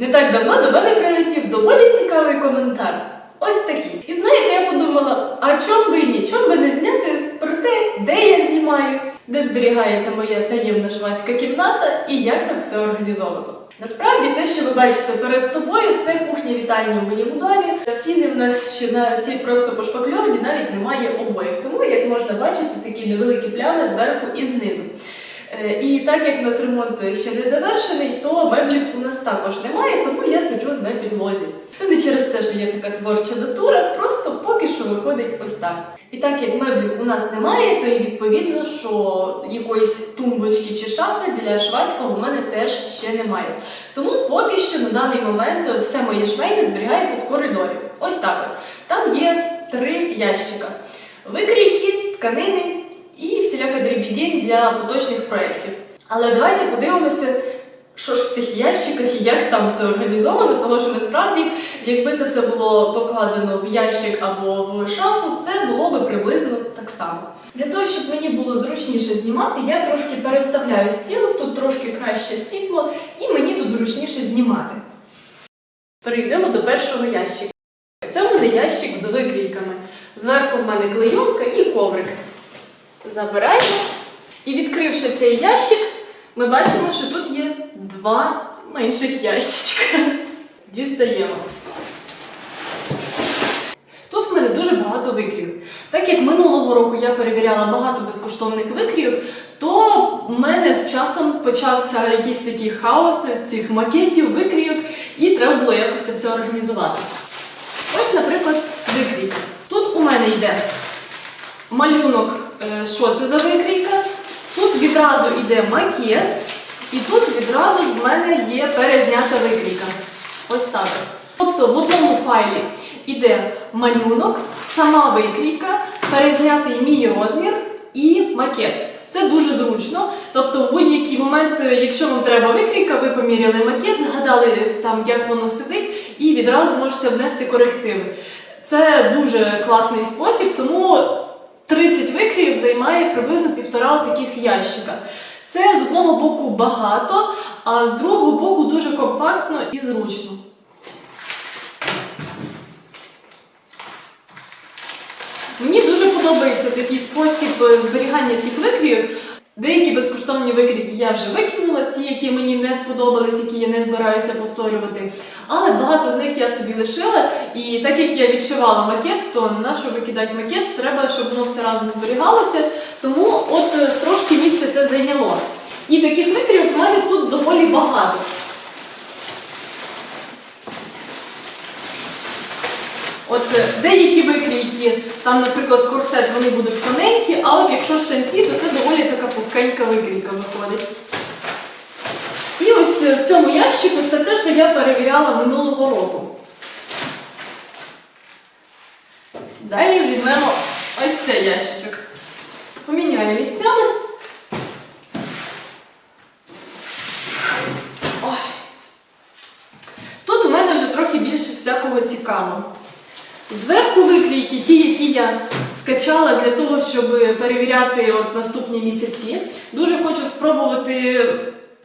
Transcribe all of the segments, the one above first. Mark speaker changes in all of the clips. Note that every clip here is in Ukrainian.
Speaker 1: Не так давно до мене прилетів доволі цікавий коментар. Ось такий. І знаєте, я подумала, а чом би ні, чом би не зняти про те, де я знімаю, де зберігається моя таємна швадська кімната і як там все організовано. Насправді те, що ви бачите перед собою, це кухня вітальня в моєму домі. Стіни в нас ще на ті просто пошпакльовані, навіть немає обоїв. Тому, як можна бачити, такі невеликі плями зверху і знизу. Е, І так як у нас ремонт ще не завершений, то меблів у нас також немає, тому я сиджу на підлозі. Це не через те, що я така творча натура, просто поки що виходить ось так. І так як меблів у нас немає, то і відповідно, що якоїсь тумбочки чи шафи для швадського в мене теж ще немає. Тому поки що на даний момент все моє швейне зберігається в коридорі. Ось так. Там є три ящика: викрійки, тканини і всіляка дрібідень для поточних проєктів. Але давайте подивимося, що ж в тих ящиках і як там все організовано, тому що насправді, якби це все було покладено в ящик або в шафу, це було би приблизно так само. Для того, щоб мені було зручніше знімати, я трошки переставляю стіл, тут трошки краще світло, і мені тут зручніше знімати. Перейдемо до першого ящика. Це у мене ящик з викрійками. Зверху в мене клейонка і коврик. Забираємо. І відкривши цей ящик, ми бачимо, що тут є два менших ящичка. Дістаємо. Тут в мене дуже багато викрійок. Так як минулого року я перевіряла багато безкоштовних викрійок, то в мене з часом почався якийсь такий хаос з цих макетів, викрійок, і треба було якось це все організувати. Ось, наприклад, викрійка. Тут у мене йде малюнок, що це за викрійка. Тут відразу йде макет, і тут відразу ж в мене є перезнята викрійка. Ось так. Тобто в одному файлі йде малюнок, сама викрійка, перезнятий мій розмір і макет. Це дуже зручно. Тобто, в будь-який момент, е, якщо вам треба викрійка, ви поміряли макет, згадали там, як воно сидить, і відразу можете внести корективи. Це дуже класний спосіб, тому 30 викріїв займає приблизно півтора таких ящика. Це з одного боку багато, а з другого боку дуже компактно і зручно. Мені дуже подобається такий спосіб е, зберігання цих викрійок. Деякі безкоштовні викріки я вже викинула, ті, які мені не сподобались, які я не збираюся повторювати. Але багато з них я собі лишила. І так як я відшивала макет, то на що викидати макет, треба, щоб воно все разом зберігалося. Тому от е, трошки місця це зайняло. І таких викрів в мене тут доволі багато. От е, деякі викрійки, там, наприклад, корсет, вони будуть тоненькі, а от якщо штанці, то це доволі така пухкенька викрійка виходить. І ось е, в цьому ящику це те, що я перевіряла минулого року. Далі візьмемо ось цей ящичок. Поміняю місцями. Ой. Тут у мене вже трохи більше всякого цікавого. Зверху викрійки, ті, які я скачала для того, щоб перевіряти от наступні місяці. Дуже хочу спробувати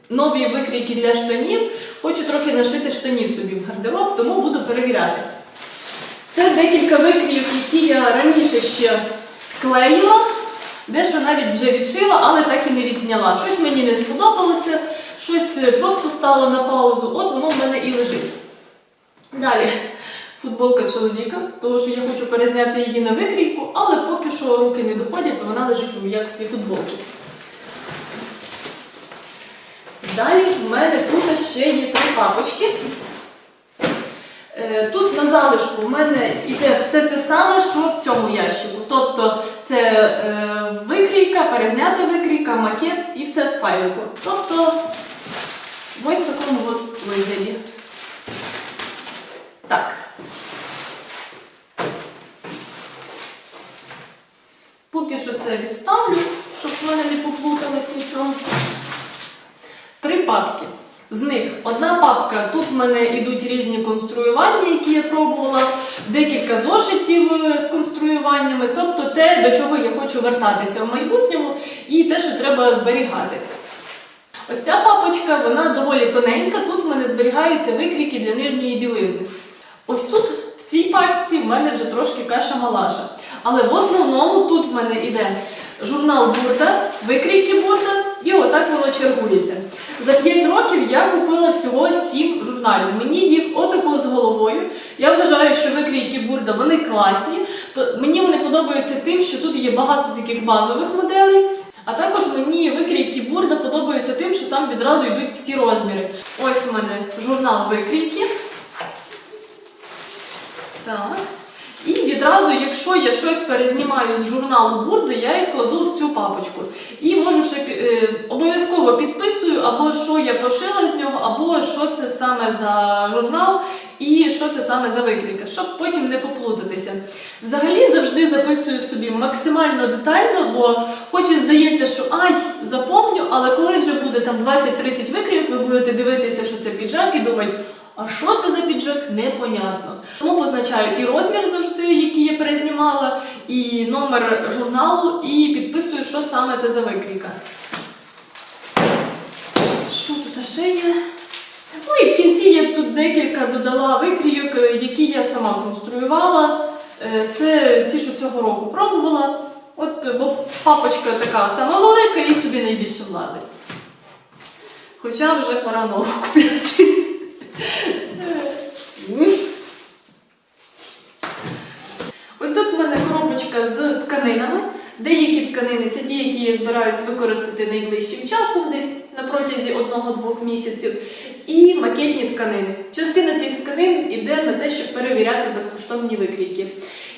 Speaker 1: нові викрійки для штанів. Хочу трохи нашити штанів собі в гардероб, тому буду перевіряти. Це декілька викрійок, які я раніше ще склеїла, дещо навіть вже відшила, але так і не відзняла. Щось мені не сподобалося, щось просто стало на паузу, от воно в мене і лежить. Далі футболка чоловіка, тому що я хочу перезняти її на викрійку, але поки що руки не доходять, то вона лежить у якості футболки. Далі в мене тут ще є три папочки. Е, Тут на залишку в мене йде все те саме, що в цьому ящику. Тобто це е, викрійка, перезнята викрійка, макет і все в файлику. Тобто в такому от вигляді. Так. Поки що це відставлю, щоб в мене не поплуталось нічого. Три папки. З них одна папка, тут в мене йдуть різні конструювання, які я пробувала, декілька зошитів е, з конструюваннями, тобто те, до чого я хочу вертатися в майбутньому, і те, що треба зберігати. Ось ця папочка, вона доволі тоненька. Тут в мене зберігаються викрійки для нижньої білизни. Ось тут, в цій папці, в мене вже трошки каша-малаша. Але в основному тут в мене йде журнал Бурда, викрійки Бурда, і отак воно чергується. За 5 років я купила всього 7 журналів. Мені їх отако з головою. Я вважаю, що викрійки Бурда вони класні. То мені вони подобаються тим, що тут є багато таких базових моделей. А також мені викрійки Бурда подобаються тим, що там відразу йдуть всі розміри. Ось у мене журнал викрійки. Так. І відразу, якщо я щось перезнімаю з журналу Бурду, я їх кладу в цю папочку. І можу ще е, обов'язково підписую, або що я пошила з нього, або що це саме за журнал, і що це саме за викрійка, щоб потім не поплутатися. Взагалі завжди записую собі максимально детально, бо хоч і здається, що ай, запомню, але коли вже буде там 20-30 викрійок, ви будете дивитися, що це піджак, і думати, а що це за піджак, непонятно. Тому позначаю і розмір завжди, який я перезнімала, і номер журналу, і підписую, що саме це за викрійка. Що тут ще є? Ну і в кінці я тут декілька додала викрійок, е, які я сама конструювала. Е, Це ці, що цього року пробувала. От, е, бо папочка така сама велика і сюди найбільше влазить. Хоча вже пора нову купляти. Ось тут в мене коробочка з тканинами. Деякі тканини це ті, які я збираюсь використати найближчим часом, десь на протязі одного-двох місяців. І макетні тканини. Частина цих тканин йде на те, щоб перевіряти безкоштовні викрійки.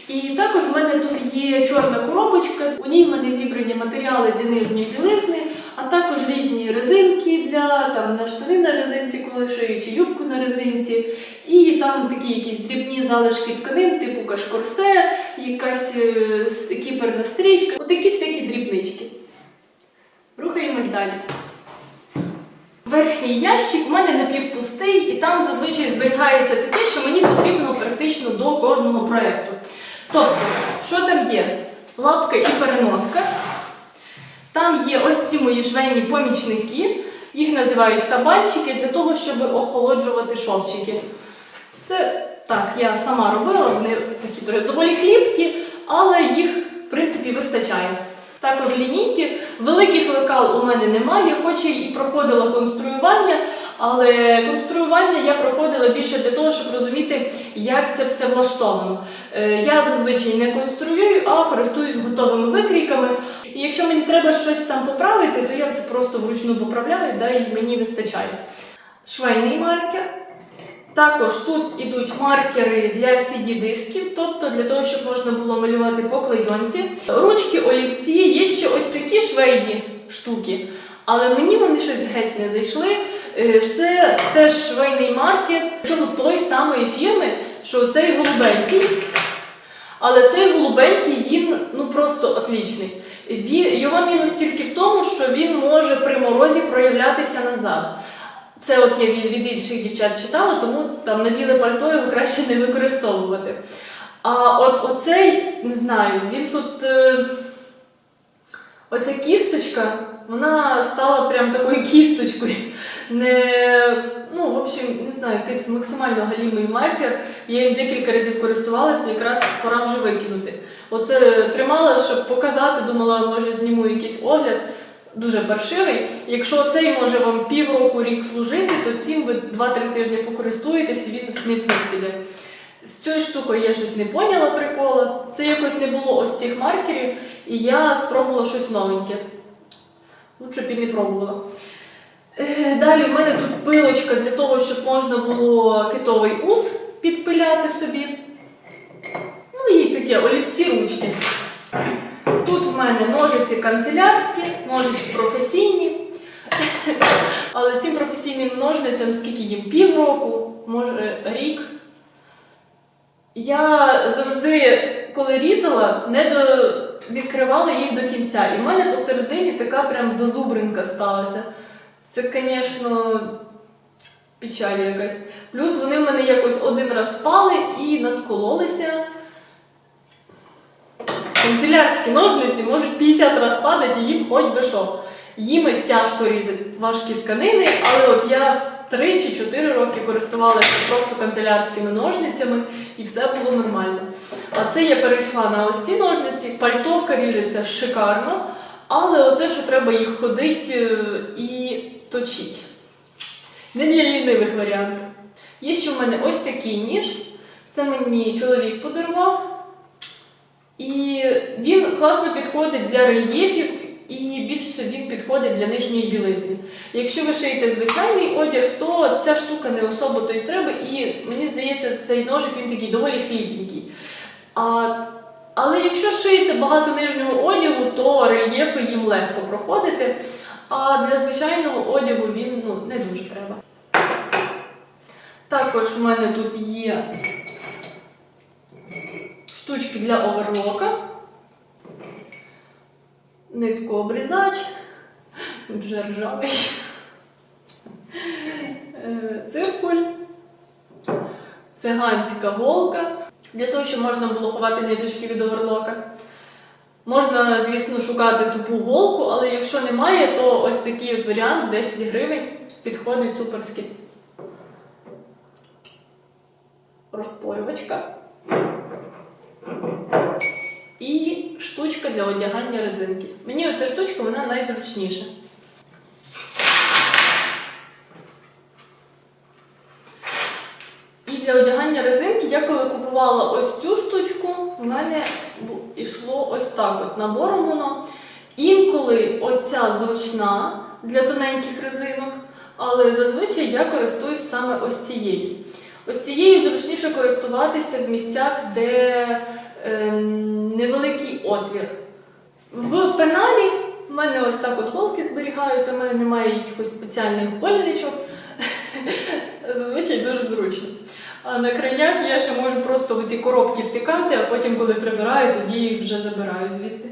Speaker 1: І також в мене тут є чорна коробочка. У ній в мене зібрані матеріали для нижньої білизни, а також різні резинки для там на штани на резинці, коли шию, чи юбку на резинці. І там такі якісь дрібні залишки тканин, типу кашкорсе, якась е, кіперна стрічка. Отакі всякі дрібнички. Рухаємось далі. Верхній ящик у мене напівпустий, і там зазвичай зберігається таке, що мені потрібно практично до кожного проєкту. Тобто, що там є? Лапка і переноска. Там є ось ці мої швейні помічники. Їх називають кабанчики для того, щоб охолоджувати шовчики. Це так, я сама робила, вони такі доволі хлібкі, але їх, в принципі, вистачає. Також лінійки. Великих лекал у мене немає, хоч і проходила конструювання, але конструювання я проходила більше для того, щоб розуміти, як це все влаштовано. Е, Я зазвичай не конструюю, а користуюсь готовими викрійками. І якщо мені треба щось там поправити, то я це просто вручну поправляю, да, і мені вистачає. Швейний маркер. Також тут ідуть маркери для CD-дисків, тобто для того, щоб можна було малювати по. Ручки, олівці, є ще ось такі швейні штуки, але мені вони щось геть не зайшли. Е, Це теж швейний маркер, причому той самої фірми, що цей голубенький. Але цей голубенький він ну просто отлічний. Його мінус тільки в тому, що він може при морозі проявлятися назад. Це от я від інших дівчат читала, тому там на біле пальто його краще не використовувати. А от оцей, не знаю, він тут. Е, оця кісточка, вона стала прям такою кісточкою. Не, ну, в общем, не знаю, якийсь максимально галімий маркер. Я їм декілька разів користувалася, якраз пора вже викинути. Оце тримала, щоб показати, думала, може зніму якийсь огляд. Дуже паршивий. Якщо цей може вам півроку рік служити, то цим ви 2-3 тижні покористуєтесь і він смітник піде. З цією штукою я щось не поняла прикола. Це якось не було ось цих маркерів, і я спробувала щось новеньке. Лучше б і не пробувала. Е, Далі в мене тут пилочка для того, щоб можна було китовий ус підпиляти собі. Ну і таке олівці ручки. Тут в мене ножиці канцелярські, ножиці професійні. Але цим професійним ножницям скільки їм півроку, може рік. Я завжди, коли різала, не до... відкривала їх до кінця. І в мене посередині така прям зазубринка сталася. Це, звісно, печаль якась. Плюс вони в мене якось один раз впали і надкололися. Канцелярські ножниці можуть 50 разів падати, і їм хоч би що. Їм тяжко різати важкі тканини, але от я 3 чи 4 роки користувалася просто канцелярськими ножницями і все було нормально. А це я перейшла на ось ці ножниці, пальтовка ріжеться шикарно, але оце, що треба їх ходити і точити. Не для лінивих варіантів. Є ще в мене ось такий ніж. Це мені чоловік подарував. І він класно підходить для рельєфів і більше він підходить для нижньої білизни. Якщо ви шиєте звичайний одяг, то ця штука не особо то й треба, і мені здається, цей ножик він такий доволі хлібненький. А, але якщо шиєте багато нижнього одягу, то рельєфи їм легко проходити. А для звичайного одягу він ну, не дуже треба. Також в мене тут є штучки для оверлока, ниткообрізач, вже ржавий, Е, циркуль, циганська голка, для того, щоб можна було ховати ниточки від оверлока. Можна, звісно, шукати тупу голку, але якщо немає, то ось такий от варіант 10 гривень підходить суперськи. Розпорювачка. І штучка для одягання резинки. Мені оця штучка вона найзручніша. І для одягання резинки я купувала ось цю штучку, в мене йшло ось так от набором воно. Інколи оця зручна для тоненьких резинок, але зазвичай я користуюсь саме ось цією. Ось цією зручніше користуватися в місцях, де ем, невеликий отвір. В пеналі в мене ось так от голки зберігаються, в мене немає якихось спеціальних больничок. Зазвичай дуже зручно. А на крайняк я ще можу просто в ці коробки втикати, а потім, коли прибираю, тоді їх вже забираю звідти.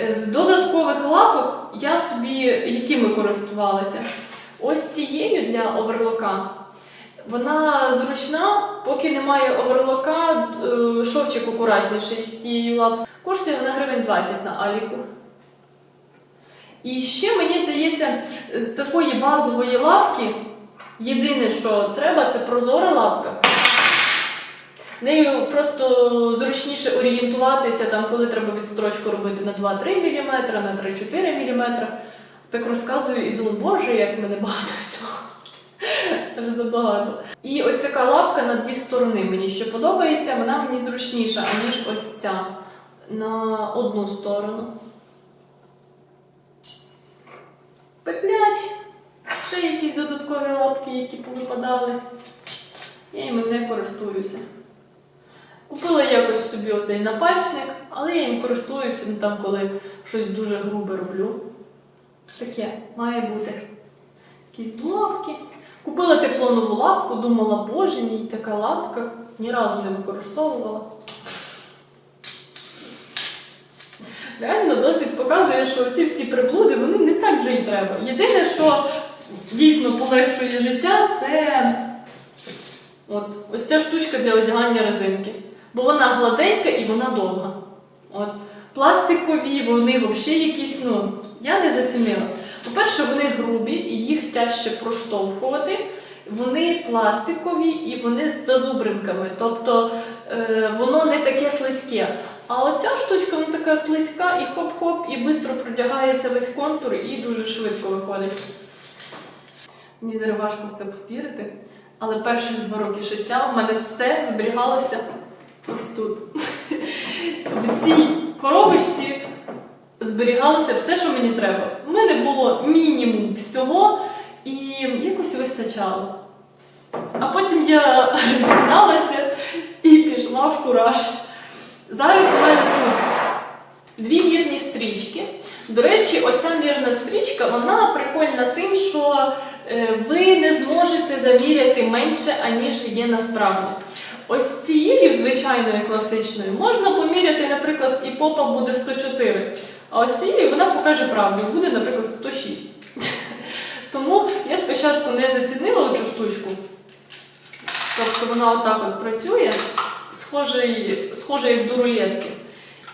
Speaker 1: Е, З додаткових лапок я собі якими користувалася? Ось цією для оверлока. Вона зручна, поки немає оверлока, е, шовчик акуратніший з цієї лапки. Коштує вона гривень 20 на Аліку. І ще мені здається, з такої базової лапки єдине, що треба, це прозора лапка. Нею просто зручніше орієнтуватися, там, коли треба відстрочку робити на 2-3 мм, на 3-4 мм. Так розказую і думаю, боже, як мене багато всього. Забагато. І ось така лапка на дві сторони мені ще подобається. Вона мені зручніша, аніж ось ця на одну сторону. Петляч. Ще якісь додаткові лапки, які повипадали. Я їм не користуюся. Купила якось собі оцей напальчник, але я їм користуюся ну, там, коли щось дуже грубе роблю. Таке має бути. Якісь блоки. Купила тефлонову лапку, думала, боже мій така лапка. Ні разу не використовувала. Реально досвід показує, що ці всі приблуди вони не так вже й треба. Єдине, що дійсно полегшує життя, це от, ось ця штучка для одягання резинки. Бо вона гладенька і вона довга. От. Пластикові, вони взагалі якісь, ну, я не зацінила. По-перше, вони грубі і їх тяжче проштовхувати. Вони пластикові і вони з зазубринками. Тобто е, воно не таке слизьке. А оця штучка вона така слизька і хоп-хоп, і швидко продягається весь контур і дуже швидко виходить. Мені зараз важко в це повірити. Але перших два роки життя в мене все зберігалося ось тут. В цій коробочці зберігалося все, що мені треба. У мене було мінімум всього і якось вистачало. А потім я розігналася і пішла в кураж. Зараз у мене тут дві мірні стрічки. До речі, оця мірна стрічка вона прикольна тим, що е, ви не зможете заміряти менше, аніж є насправді. Ось цією звичайною класичною можна поміряти, наприклад, і попа буде 104. А ось цією вона покаже правду, буде, наприклад, 106. Тому я спочатку не зацінила цю штучку. Тобто вона отак от працює, схоже, схоже як до рулетки.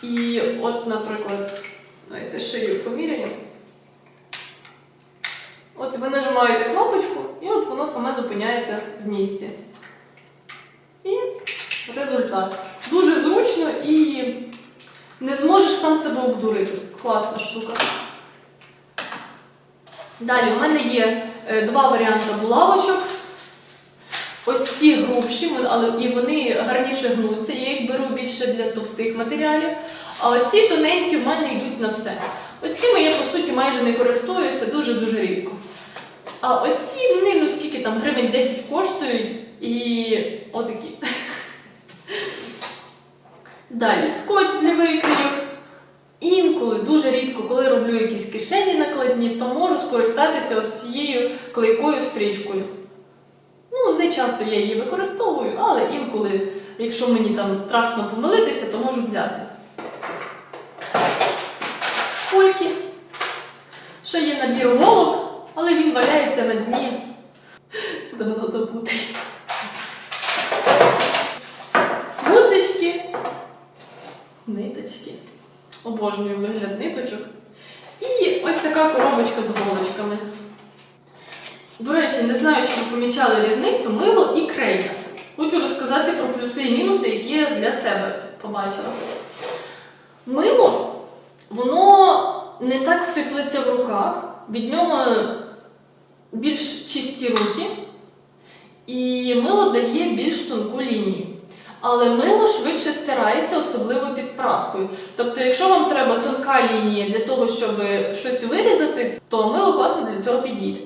Speaker 1: І от, наприклад, давайте шию поміряємо. От ви нажимаєте кнопочку, і от воно саме зупиняється в місці. Результат. Дуже зручно і не зможеш сам себе обдурити. Класна штука. Далі у мене є е, два варіанти булавочок. Ось ці грубші, але і вони гарніше гнуться. Я їх беру більше для товстих матеріалів. А оці тоненькі в мене йдуть на все. Ось цими я по суті майже не користуюся дуже-дуже рідко. А оці вони, ну скільки там гривень 10 коштують і отакі. Далі скотч для викрійок. Інколи, дуже рідко, коли роблю якісь кишені накладні, то можу скористатися цією клейкою стрічкою. Ну, не часто я її використовую, але інколи, якщо мені там страшно помилитися, то можу взяти. Шпульки. Ще є набір голок, але він валяється на дні. Давно забутий. Гудзички, ниточки. Обожнюю вигляд ниточок. І ось така коробочка з голочками. До речі, не знаю, чи ви помічали різницю мило і крейда. Хочу розказати про плюси і мінуси, які я для себе побачила. Мило, воно не так сиплеться в руках, від нього більш чисті руки, і мило дає більш тонку лінію. Але мило швидше стирається, особливо під праскою. Тобто, якщо вам треба тонка лінія для того, щоб щось вирізати, то мило класно для цього підійде.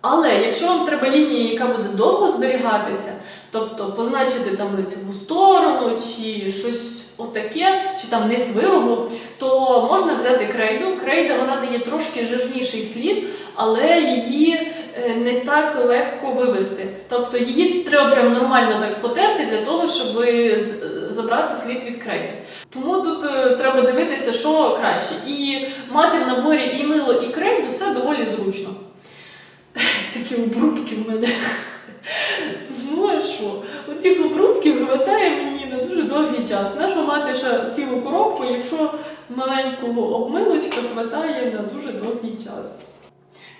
Speaker 1: Але якщо вам треба лінія, яка буде довго зберігатися, тобто позначити там лицеву сторону, чи щось отаке, чи там низ виробу, то можна взяти крейду. Крейда вона дає трошки жирніший слід, але її не так легко вивести. Тобто її треба прям нормально так потерти для того, щоб забрати слід від крейди. Тому тут е, треба дивитися, що краще. І мати в наборі і мило, і крейду це доволі зручно. Такі обрубки в мене. Ну а що? Оцих обрубків вистачає мені на дуже довгий час. Нащо мати ще цілу коробку, якщо маленького обмилочка вистачає на дуже довгий час.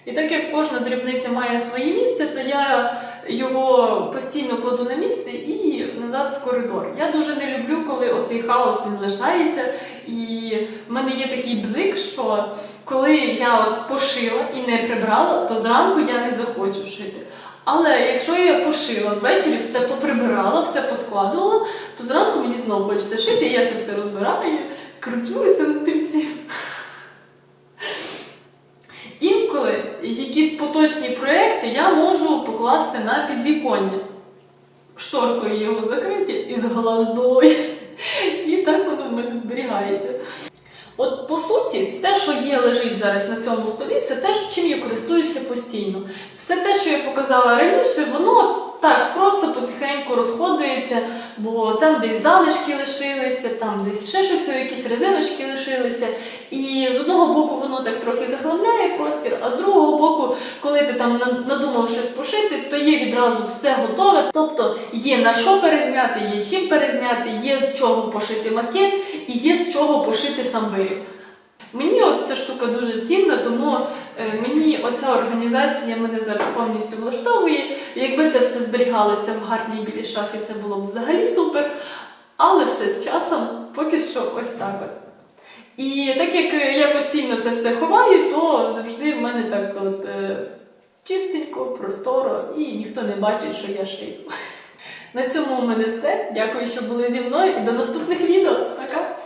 Speaker 1: І так як кожна дрібниця має своє місце, то я його постійно кладу на місце і назад в коридор. Я дуже не люблю, коли оцей хаос він лишається. І в мене є такий бзик, що коли я пошила і не прибрала, то зранку я не захочу шити. Але якщо я пошила ввечері, все поприбирала, все поскладувала, то зранку мені знову хочеться шити, і я це все розбираю, кручуся над тим всім. Інколи якісь поточні проекти я можу покласти на підвіконня. Шторкою його закриті і з глаздою. І так воно в мене зберігається. От по суті, те, що є, лежить зараз на цьому столі, це те, чим я користуюся постійно. Все те, що я показала раніше, воно так просто потихеньку розходується, бо там десь залишки лишилися, там десь ще щось, якісь резиночки лишилися. І з одного боку воно так трохи захламляє простір, а з другого боку, коли ти там надумав щось пошити, то є відразу все готове. Тобто є на що перезняти, є чим перезняти, є з чого пошити макет і є з чого пошити сам виріб. Мені от ця штука дуже цінна, тому е, мені оця організація мене зараз повністю влаштовує. Якби це все зберігалося в гарній білій шафі, це було б взагалі супер. Але все з часом поки що ось так от. І так як е, я постійно це все ховаю, то завжди в мене так от е, чистенько, просторо, і ніхто не бачить, що я шию. На цьому у мене все. Дякую, що були зі мною і до наступних відео. Пока!